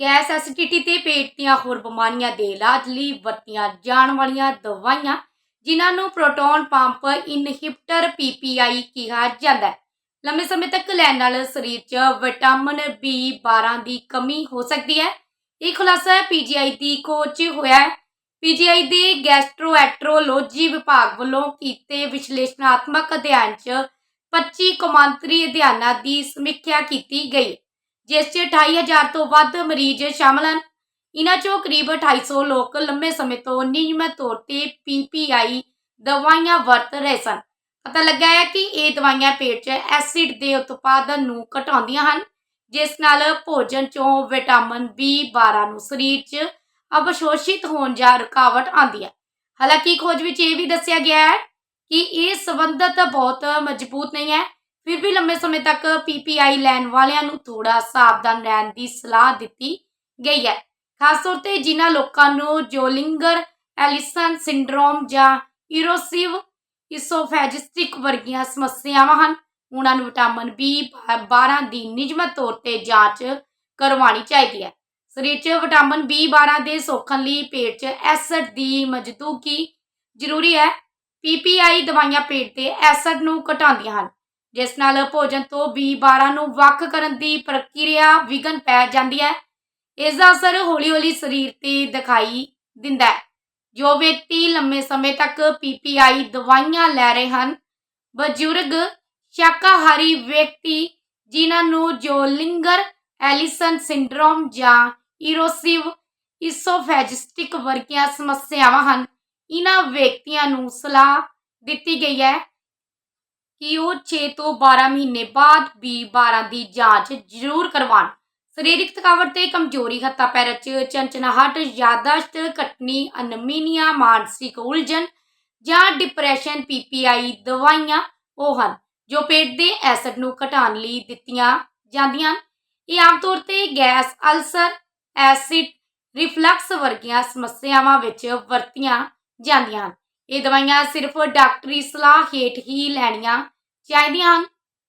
Gas acidity ਤੇ ਪੇਟ ਦੀਆਂ ਹੋਰ ਬਿਮਾਰੀਆਂ ਦੇ ਇਲਾਜ ਲਈ ਵਰਤੀਆਂ ਜਾਣ ਵਾਲੀਆਂ ਦਵਾਈਆਂ, ਜਿਨ੍ਹਾਂ ਨੂੰ ਪ੍ਰੋਟੋਨ ਪੰਪ ਇਨਹਿਬਿਟਰ ਪੀਪੀਆਈ ਕਿਹਾ ਜਾਂਦਾ ਹੈ। ਲੰਬੇ ਸਮੇਂ ਤੱਕ ਲੈਣ ਨਾਲ ਸਰੀਰ 'ਚ ਵਿਟਾਮਿਨ B12 ਦੀ ਕਮੀ ਹੋ ਸਕਦੀ ਹੈ। ਇਹ ਖੁਲਾਸਾ ਪੀਜੀਆਈ ਦੀ ਖੋਜ 'ਚ ਹੋਇਆ ਹੈ। ਪੀਜੀਆਈ ਦੇ ਗੈਸਟਰੋਐਂਟਰੋਲੋਜੀ ਵਿਭਾਗ ਵੱਲੋਂ ਕੀਤੇ ਵਿਸ਼ਲੇਸ਼ਣਾਤਮਕ ਅਧਿਐਨ 'ਚ 25 ਕੌਮਾਂਤਰੀ ਅਧਿਐਨਾਂ ਦੀ ਸਮੀਖਿਆ ਕੀਤੀ ਗਈ। ਜਿਸ 'ਚ 28000 ਤੋਂ ਵੱਧ ਮਰੀਜ਼ ਸ਼ਾਮਲ ਹਨ। ਇਨ੍ਹਾਂ 'ਚੋਂ ਕਰੀਬ 250 ਲੋਕ ਲੰਮੇ ਸਮੇਂ ਤੋਂ ਨਿਯਮਤ ਤੌਰ ਤੇ ਪੀਪੀਆਈ ਦਵਾਈਆਂ ਵਰਤ ਰਹੇ ਸਨ। ਪਤਾ ਲੱਗਾ ਹੈ ਕਿ ਇਹ ਦਵਾਈਆਂ ਪੇਟ 'ਚ ਐਸਿਡ ਦੇ ਉਤਪਾਦਨ ਨੂੰ ਘਟਾਉਂਦੀਆਂ ਹਨ, ਜਿਸ ਨਾਲ ਭੋਜਨ 'ਚੋਂ ਵਿਟਾਮਿਨ B12 ਨੂੰ ਸਰੀਰ 'ਚ ਅਵਸ਼ੋਸ਼ਿਤ ਹੋਣ ਜਾਂ ਰੁਕਾਵਟ ਆਉਂਦੀ ਹੈ। ਹਾਲਾਂਕਿ ਖੋਜ ਵਿੱਚ ਇਹ ਵੀ ਦੱਸਿਆ ਗਿਆ ਹੈ ਕਿ ਇਹ ਸੰਬੰਧਤ ਬਹੁਤ ਮਜ਼ਬੂਤ ਨਹੀਂ ਹੈ। ਫਿਰ ਵੀ ਲੰਬੇ ਸਮੇਂ ਤੱਕ ਪੀਪੀਆਈ ਲੈਣ ਵਾਲਿਆਂ ਨੂੰ ਥੋੜਾ ਸਾਵਧਾਨ ਰਹਿਣ ਦੀ ਸਲਾਹ ਦਿੱਤੀ ਗਈ ਹੈ। ਖਾਸ ਤੌਰ ਤੇ ਜਿਨ੍ਹਾਂ ਲੋਕਾਂ ਨੂੰ ਜੋਲਿੰਗਰ ਐਲਿਸਨ ਸਿੰਡਰੋਮ ਜਾਂ ਇਰੋਸਿਵ ਇਸੋਫੈਜਿਸਟਿਕ ਵਰਗੀਆਂ ਸਮੱਸਿਆਵਾਂ ਹਨ, ਉਹਨਾਂ ਨੂੰ ਵਿਟਾਮਿਨ B12 ਦੀ ਨਿਯਮਤ ਤੌਰ ਤੇ ਜਾਂਚ ਕਰਵਾਉਣੀ ਚਾਹੀਦੀ ਹੈ। ਸਰੀਰ 'ਚ ਵਿਟਾਮਿਨ B12 ਦੇ ਸੋਖਣ ਲਈ ਪੇਟ 'ਚ ਐਸਿਡ ਦੀ ਮੌਜੂਦਗੀ ਜ਼ਰੂਰੀ ਹੈ। ਪੀਪੀਆਈ ਦਵਾਈਆਂ ਪੇਟ ਦੇ ਐਸਿਡ ਨੂੰ ਘਟਾਉਂਦੀਆਂ ਹਨ। ਜਿਸ ਨਾਲ ਭੋਜਨ ਤੋਂ B12 ਨੂੰ ਵੱਖ ਕਰਨ ਦੀ ਪ੍ਰਕਿਰਿਆ ਵਿਗਨ ਪੈ ਜਾਂਦੀ ਹੈ। ਇਸ ਦਾ ਅਸਰ ਹੌਲੀ-ਹੌਲੀ ਸਰੀਰ ਤੇ ਦਿਖਾਈ ਦਿੰਦਾ ਹੈ। ਜੋ ਵਿਅਕਤੀ ਲੰਮੇ ਸਮੇਂ ਤੱਕ ਪੀਪੀਆਈ ਦਵਾਈਆਂ ਲੈ ਰਹੇ ਹਨ, ਬਜ਼ੁਰਗ ਸ਼ਾਕਾਹਾਰੀ ਵਿਅਕਤੀ ਜਿਨ੍ਹਾਂ ਨੂੰ ਜੋਲਿੰਗਰ ਐਲਿਸਨ ਸਿੰਡਰੋਮ ਜਾਂ ਇਰੋਸਿਵ ਇਸੋਫੈਜਿਸਟਿਕ ਵਰਗੀਆਂ ਸਮੱਸਿਆਵਾਂ ਹਨ ਇਹਨਾਂ ਵਿਅਕਤੀਆਂ ਨੂੰ ਸਲਾਹ ਦਿੱਤੀ ਗਈ ਹੈ ਕਿ ਉਹ 6 ਤੋਂ 12 ਮਹੀਨੇ ਬਾਅਦ B12 ਦੀ ਜਾਂਚ ਜ਼ਰੂਰ ਕਰਵਾਉਣ। ਸਰੀਰਕ ਥਕਾਵਟ ਤੇ ਕਮਜ਼ੋਰੀ, ਹੱਥਾਂ ਪੈਰ 'ਚ ਚੰਚਨਾਹਟ ਯਾਦਾਸ਼ਤ ਘਟਣੀ, ਅਨਮੀਨੀਆ, ਮਾਨਸਿਕ ਉਲਝਣ ਜਾਂ ਡਿਪਰੈਸ਼ਨ ਪੀਪੀਆਈ ਦਵਾਈਆਂ ਉਹ ਹਨ ਜੋ ਪੇਟ ਦੇ ਐਸਿਡ ਨੂੰ ਘਟਾਉਣ ਲਈ ਦਿੱਤੀਆਂ ਜਾਂਦੀਆਂ ਹਨ। ਇਹ ਆਮ ਤੌਰ ਤੇ ਗੈਸ, ਅਲਸਰ, ਐਸਿਡ, ਰਿਫਲਕਸ ਵਰਗੀਆਂ ਸਮੱਸਿਆਵਾਂ ਵਿੱਚ ਵਰਤੀਆਂ ਜਾਂਦੀਆਂ ਹਨ। ਇਹ ਦਵਾਈਆਂ ਸਿਰਫ ਡਾਕਟਰੀ ਸਲਾਹ ਹੇਠ ਹੀ ਲੈਣੀਆਂ ਚਾਹੀਦੀਆਂ ਹਨ।